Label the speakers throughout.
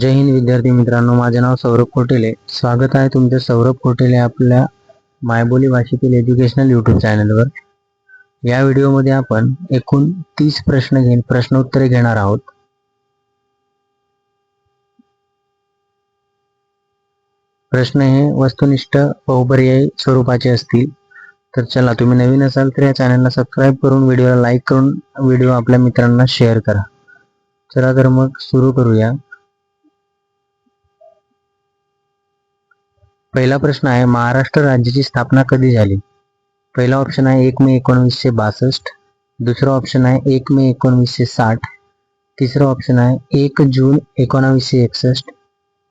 Speaker 1: जय हिंद विद्यार्थी मित्रांनो माझे नाव सौरभ कोटेले. स्वागत आहे तुमचं सौरभ कोटेले आपल्या मायबोली भाषेतील एज्युकेशनल यूट्यूब चॅनलवर या व्हिडिओमध्ये आपण एकूण तीस प्रश्न घेऊन प्रश्नोत्तरे घेणार आहोत. प्रश्न हे वस्तुनिष्ठ बहुपर्यायी स्वरूपाचे असतील. तर चला तुम्ही नवीन असाल तर या चॅनलला सबस्क्राईब करून व्हिडिओला लाईक करून व्हिडिओ आपल्या मित्रांना शेअर करा. चला तर मग सुरू करूया. पहिला प्रश्न आहे महाराष्ट्र राज्याची स्थापना कधी झाली? पहिला ऑप्शन आहे एक मे एकोणवीसशे बासष्ट. दुसरा ऑप्शन आहे एक मे एकोणवीसशे साठ. तिसरं ऑप्शन आहे एक जून एकोणावीसशे एकसष्ट.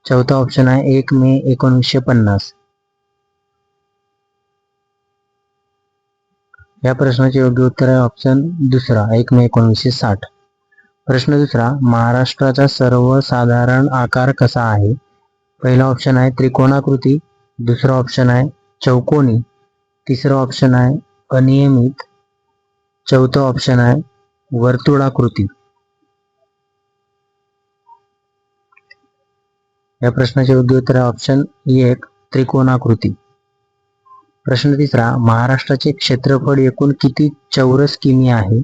Speaker 1: चौथा ऑप्शन आहे एक मे एकोणवीसशे पन्नास. या प्रश्नाचे योग्य उत्तर आहे ऑप्शन दुसरा एक मे एकोणवीसशे साठ. प्रश्न दुसरा महाराष्ट्राचा सर्वसाधारण आकार कसा आहे? पहिला ऑप्शन आहे त्रिकोणाकृती. दुसरा ऑप्शन आहे चौकोनी. तिसरा ऑप्शन आहे अनियमित. चौथं ऑप्शन आहे वर्तुळाकृती. या प्रश्नाचे योग्य उत्तर आहे ऑप्शन एक त्रिकोणाकृती. प्रश्न तिसरा महाराष्ट्राचे क्षेत्रफळ एकूण किती चौरस किमी आहे?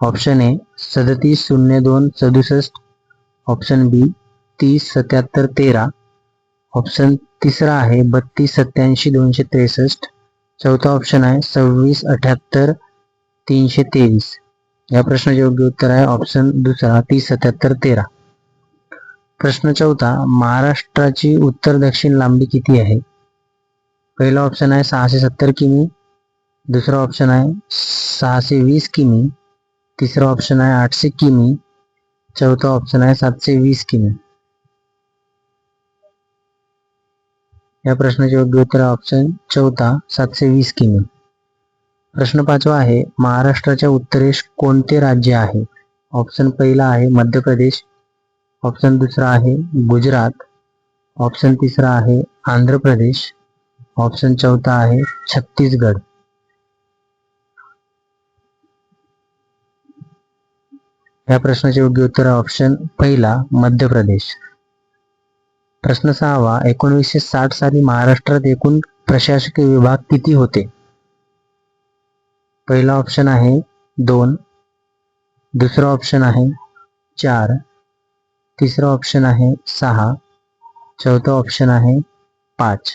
Speaker 1: ऑप्शन ए सदतीस शून्य दोन सदुसष्ट. ऑप्शन बी तीस सत्याहत्तर तेरा. ऑप्शन तिसरा आहे बत्तीस सत्याऐंशी दोनशे त्रेसष्ट. चौथा ऑप्शन आहे सव्वीस अठ्याहत्तर तीनशे तेवीस. या प्रश्नाचे योग्य उत्तर आहे ऑप्शन दुसरा तीस सत्याहत्तर तेरा. प्रश्न चौथा महाराष्ट्राची उत्तर दक्षिण लांबी किती आहे? पहिला ऑप्शन आहे सहाशे सत्तर किमी. दुसरा ऑप्शन आहे सहाशे वीस किमी. तिसरा ऑप्शन आहे आठशे किमी. चौथा ऑप्शन आहे सातशे वीस किमी. या प्रश्नाचे योग्य उत्तर ऑप्शन चौथा सातशे वीस किमी. प्रश्न पाचवा आहे महाराष्ट्राच्या उत्तरेस कोणते राज्य आहे? ऑप्शन पहिला आहे मध्य प्रदेश ऑप्शन दुसरा आहे गुजरात. ऑप्शन तिसरा आहे आंध्र प्रदेश ऑप्शन चौथा आहे छत्तीसगड. या प्रश्नाचे योग्य उत्तर ऑप्शन पहिला मध्य प्रदेश प्रश्न सहावा एकोणीसशे साठ साली महाराष्ट्रात एकूण प्रशासकीय विभाग किती होते? पहिला ऑप्शन आहे दोन दुसरा ऑप्शन आहे चार तिसरा ऑप्शन आहे सहा चौथा ऑप्शन आहे पाच.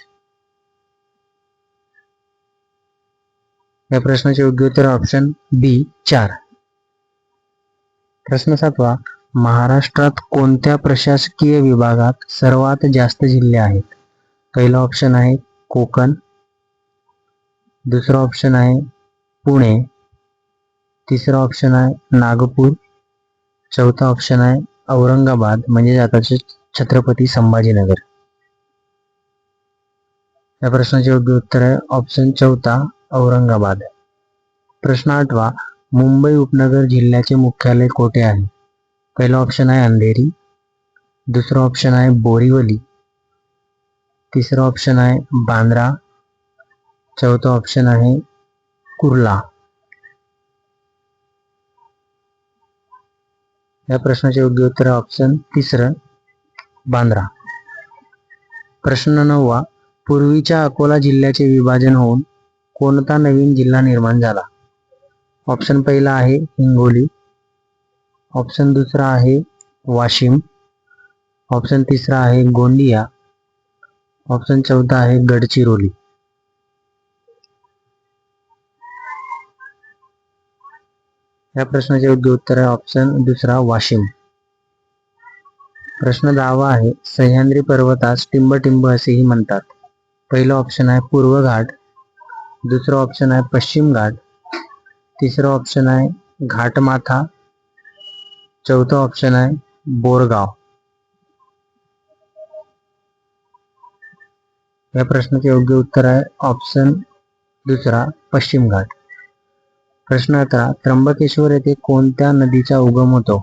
Speaker 1: या प्रश्नाचे योग्य उत्तर ऑप्शन बी चार. प्रश्न सातवा महाराष्ट्रात कोणत्या प्रशासकीय विभागात सर्वात जास्त जिल्हे आहेत? पहिला ऑप्शन आहे कोकण. दुसरा ऑप्शन आहे पुणे. तिसरा ऑप्शन आहे नागपूर. चौथा ऑप्शन आहे औरंगाबाद म्हणजे आताचे छत्रपती संभाजीनगर. या प्रश्नाचे योग्य उत्तर आहे ऑप्शन चौथा औरंगाबाद. प्रश्न आठवा मुंबई उपनगर जिल्ह्याचे मुख्यालय कोठे आहे? पहिला ऑप्शन आहे अंधेरी दुसरा ऑप्शन आहे बोरीवली तिसरा ऑप्शन आहे बांद्रा चौथा ऑप्शन आहे कुर्ला. या प्रश्नाचे योग्य उत्तर आहे ऑप्शन तिसरं बांद्रा. प्रश्न नववा पूर्वीच्या अकोला जिल्ह्याचे विभाजन होऊन कोणता नवीन जिल्हा निर्माण झाला? ऑप्शन पहिला आहे हिंगोली ऑप्शन दुसरा आहे वाशिम. ऑप्शन तिसरा आहे गोंदिया. ऑप्शन चौथा आहे गडचिरोली. या प्रश्नाचे योग्य उत्तर आहे ऑप्शन दुसरा वाशिम. प्रश्न दहावा आहे सह्याद्री पर्वतास टिंबटिंब असेही म्हणतात. पहिलं ऑप्शन आहे पूर्व घाट दुसरं ऑप्शन आहे पश्चिम घाट. तिसरं ऑप्शन आहे घाटमाथा. चौथं ऑप्शन आहे बोरगाव. या प्रश्नाचे योग्य उत्तर आहे ऑप्शन दुसरा पश्चिम घाट. प्रश्न आता त्र्यंबकेश्वर येथे कोणत्या नदीचा उगम होतो?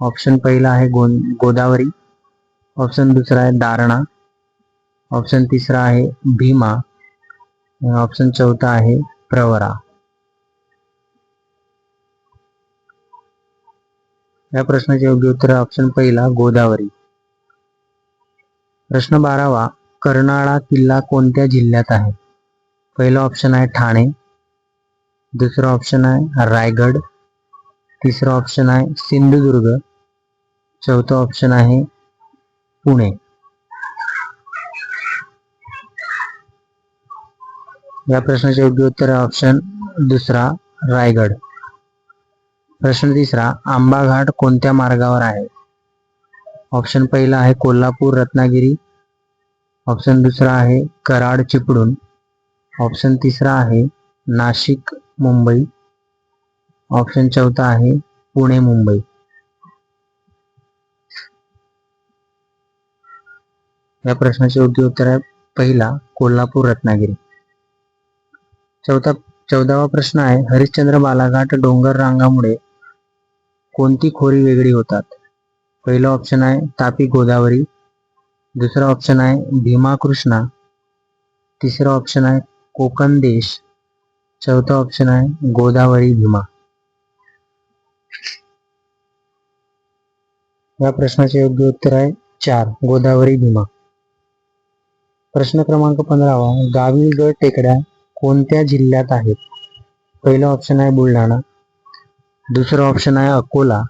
Speaker 1: ऑप्शन पहिला आहे गो गोदावरी. ऑप्शन दुसरा आहे दारणा. ऑप्शन तिसरा आहे भीमा. ऑप्शन चौथा आहे प्रवरा. या प्रश्नाचे योग्य उत्तर ऑप्शन पहिला गोदावरी. प्रश्न बारावा कर्नाळा किल्ला कोणत्या जिल्ह्यात आहे? पहिला ऑप्शन आहे ठाणे दुसरा ऑप्शन आहे रायगड तिसरा ऑप्शन आहे सिंधुदुर्ग चौथा ऑप्शन आहे पुणे. या प्रश्नाचे योग्य उत्तर आहे ऑप्शन दुसरा रायगड. प्रश्न तिसरा आंबा घाट कोणत्या मार्गावर आहे? ऑप्शन पहिला आहे कोल्हापूर रत्नागिरी. ऑप्शन दुसरा आहे कराड चिपळूण. ऑप्शन तिसरा आहे नाशिक मुंबई. ऑप्शन चौथा आहे पुणे मुंबई. या प्रश्नाचे योग्य उत्तर आहे पहिला कोल्हापूर रत्नागिरी. चौथा चौदावा प्रश्न आहे हरिश्चंद्र बालाघाट डोंगर रांगामुळे कोणती खोरी वेगळी होतात? पहिलं ऑप्शन आहे तापी गोदावरी. दुसरा ऑप्शन आहे भीमा कृष्णा. तिसरा ऑप्शन आहे कोकण देश. चौथा ऑप्शन आहे गोदावरी भीमा. या प्रश्नाचे योग्य उत्तर आहे चार गोदावरी भीमा. प्रश्न क्रमांक पंधरावा गाविलगड टेकड्या कोणत्या जिल्ह्यात आहेत? पहिलं ऑप्शन आहे बुलढाणा. दुसरं ऑप्शन आहे अकोला.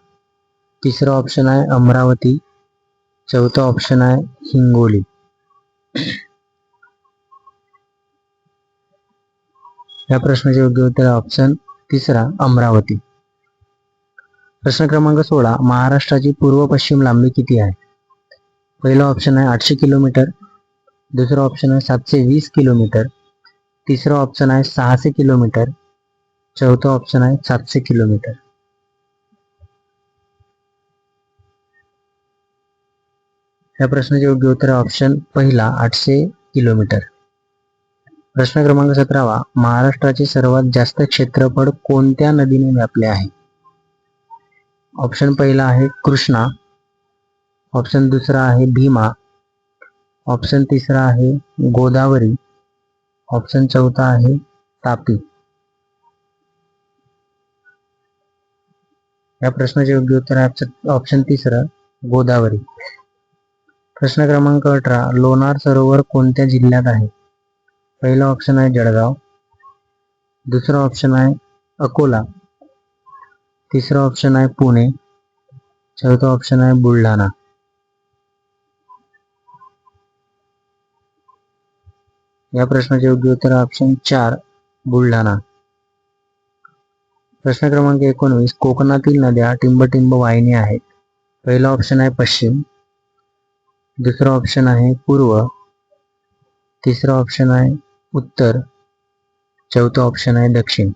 Speaker 1: तिसरं ऑप्शन आहे अमरावती. चौथं ऑप्शन आहे हिंगोली. या प्रश्नाचे योग्य उत्तर ऑप्शन तिसरा अमरावती. प्रश्न क्रमांक सोळा महाराष्ट्राची पूर्व पश्चिम लांबी किती आहे? पहिलं ऑप्शन आहे आठशे किलोमीटर. दुसरं ऑप्शन आहे सातशे वीस किलोमीटर. तिसरं ऑप्शन आहे सहाशे किलोमीटर. चौथं ऑप्शन आहे सातशे किलोमीटर. या प्रश्नाचे योग्य उत्तर ऑप्शन पहिला आठशे किलोमीटर. प्रश्न क्रमांक सतरावा महाराष्ट्राचे सर्वात जास्त क्षेत्रफळ कोणत्या नदीने व्यापले आहे? ऑप्शन पहिला आहे कृष्णा ऑप्शन दुसरा आहे भीमा ऑप्शन तिसरा आहे गोदावरी ऑप्शन चौथा आहे तापी. या प्रश्नाचे योग्य उत्तर आहे ऑप्शन- ऑप्शन तिसरं गोदावरी. प्रश्न क्रमांक अठरा लोणार सरोवर कोणत्या जिल्ह्यात आहे? पहिला ऑप्शन आहे जळगाव. दुसरा ऑप्शन आहे अकोला. तिसरा ऑप्शन आहे पुणे. चौथा ऑप्शन आहे बुलढाणा. या प्रश्नाचे योग्य उत्तर ऑप्शन चार बुलढाणा. प्रश्न क्रमांक एकोणवीस कोकणातील नद्या टिंबटिंब वाहिनी आहेत. पहिला ऑप्शन आहे पश्चिम. दुसरा ऑप्शन आहे पूर्व. तिसरा ऑप्शन आहे उत्तर. चौथा ऑप्शन आहे दक्षिण.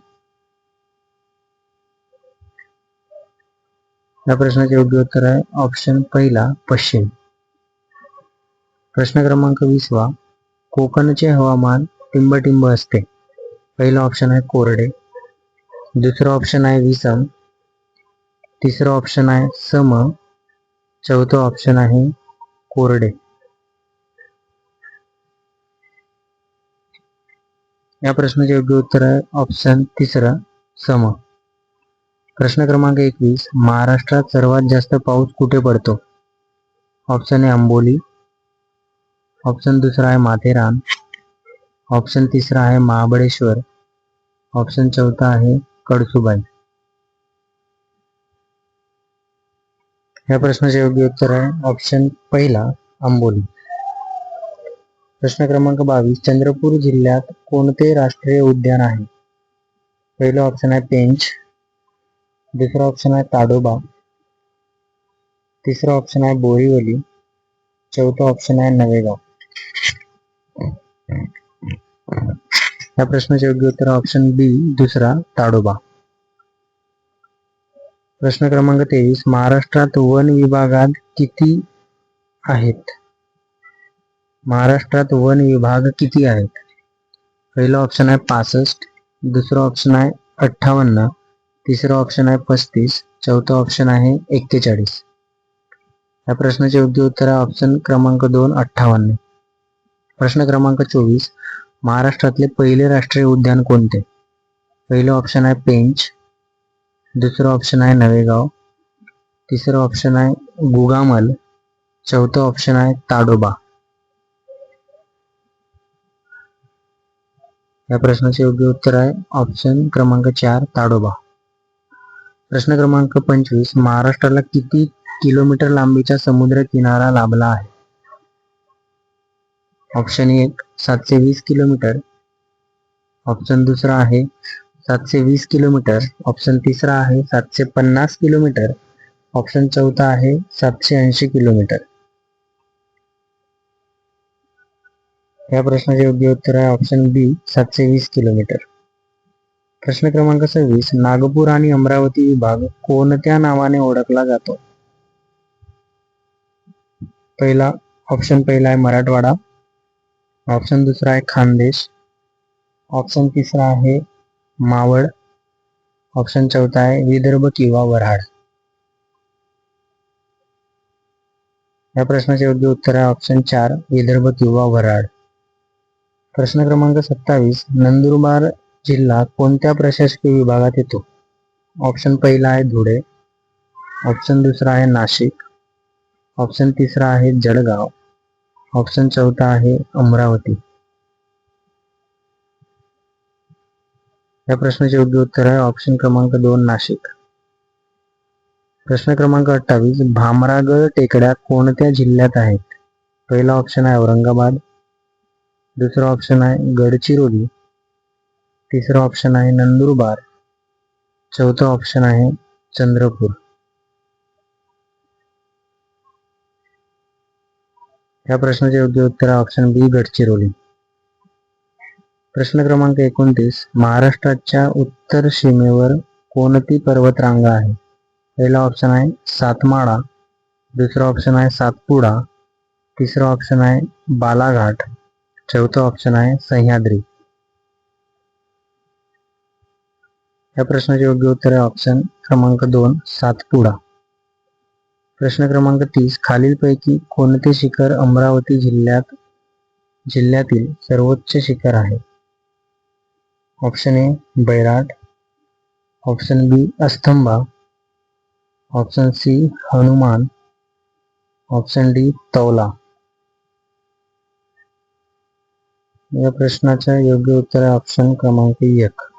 Speaker 1: या प्रश्नाचे योग्य उत्तर आहे ऑप्शन पहिला पश्चिम. प्रश्न क्रमांक वीसवा कोकणचे हवामान टिंबटिंब असते. पहिला ऑप्शन आहे कोरडे. दुसरा ऑप्शन आहे विषम. तिसरा ऑप्शन आहे सम. चौथा ऑप्शन आहे कोरडे. या प्रश्नाचे योग्य उत्तर आहे ऑप्शन तिसरा सम. प्रश्न क्रमांक एकवीस महाराष्ट्रात सर्वात जास्त पाऊस कुठे पडतो? ऑप्शन आहे आंबोली. ऑप्शन दुसरा आहे माथेरान. ऑप्शन तिसरा आहे महाबळेश्वर. ऑप्शन चौथा आहे कडसुबाई या प्रश्नाचे योग्य उत्तर आहे. ऑप्शन पहिला आंबोली. प्रश्न क्रमांक बावीस चंद्रपूर जिल्ह्यात कोणते राष्ट्रीय उद्यान आहे? पहिलं ऑप्शन आहे पेंच. दुसरा ऑप्शन आहे ताडोबा. तिसरा ऑप्शन आहे बोरीवली. चौथा ऑप्शन आहे नवेगाव. या प्रश्नाचे योग्य उत्तर ऑप्शन बी दुसरा ताडोबा. प्रश्न क्रमांक तेवीस. महाराष्ट्रात वन विभागात किती आहेत? महाराष्ट्रात वन विभाग किती आहेत? पहिलं ऑप्शन आहे पासष्ट दुसरं ऑप्शन आहे अठ्ठावन्न तिसरं ऑप्शन आहे पस्तीस चौथं ऑप्शन आहे एक्केचाळीस. या प्रश्नाचे योग्य उत्तर आहे ऑप्शन क्रमांक दोन अठ्ठावन्न. प्रश्न क्रमांक चोवीस. महाराष्ट्रातले पहिले राष्ट्रीय उद्यान कोणते? पहिलं ऑप्शन आहे पेंच दुसरं ऑप्शन आहे नवेगाव. तिसरं ऑप्शन आहे गुगामल. चौथं ऑप्शन आहे ताडोबा. या प्रश्नाचे योग्य उत्तर आहे ऑप्शन क्रमांक चार ताडोबा. प्रश्न क्रमांक पंचवीस महाराष्ट्राला किती किलोमीटर लांबीचा समुद्र किनारा लाभला आहे? ऑप्शन एक सातशे वीस किलोमीटर ऑप्शन दुसरा आहे सातशे वीस किलोमीटर. ऑप्शन तिसरा आहे सातशे पन्नास किलोमीटर. ऑप्शन चौथा आहे सातशे ऐंशी किलोमीटर. या प्रश्नाचे योग्य उत्तर आहे ऑप्शन बी सातशे वीस किलोमीटर. प्रश्न क्रमांक सव्वीस, नागपूर अमरावती विभाग कोणत्या नावाने ओळखला जातो? पहिला ऑप्शन पहिला आहे मराठवाडा. ऑप्शन दुसरा आहे खानदेश. ऑप्शन तिसरा आहे मावळ ऑप्शन चौथा आहे विदर्भ किंवा वऱ्हाड. या प्रश्नाचे योग्य उत्तर आहे ऑप्शन चार विदर्भ किंवा वऱ्हाड. प्रश्न क्रमांक सत्तावीस नंदुरबार जिल्हा कोणत्या प्रशासकीय विभागात येतो? ऑप्शन पहिला आहे धुळे ऑप्शन दुसरा आहे नाशिक ऑप्शन तिसरा आहे जळगाव ऑप्शन चौथा आहे अमरावती. या प्रश्नाचे योग्य उत्तर आहे ऑप्शन क्रमांक दोन नाशिक. प्रश्न क्रमांक अठ्ठावीस भामरागड टेकड्या कोणत्या जिल्ह्यात आहेत? पहिला ऑप्शन आहे औरंगाबाद. दुसरा ऑप्शन आहे गडचिरोली. तिसरा ऑप्शन आहे नंदुरबार. चौथा ऑप्शन आहे चंद्रपूर. या प्रश्नाचे योग्य उत्तर आहे ऑप्शन बी गडचिरोली. प्रश्न क्रमांक एकोणतीस. महाराष्ट्राच्या उत्तर सीमेवर कोणती पर्वतरांग आहे? पहिला ऑप्शन आहे सातमाळा दुसरा ऑप्शन आहे सातपुडा तिसरा ऑप्शन आहे बालाघाट चौथा ऑप्शन आहे सह्याद्री. या प्रश्नाचे योग्य उत्तर आहे ऑप्शन क्रमांक दोन सातपुडा. प्रश्न क्रमांक तीस. खालीलपैकी कोणते शिखर अमरावती जिल्ह्यात जिल्ह्यातील सर्वोच्च शिखर आहे? Option A, Bairat. Option B, Astambha. Option C, Hanuman. Option D Taula या प्रश्नाचं योग्य उत्तर आहे ऑप्शन क्रमांक एक.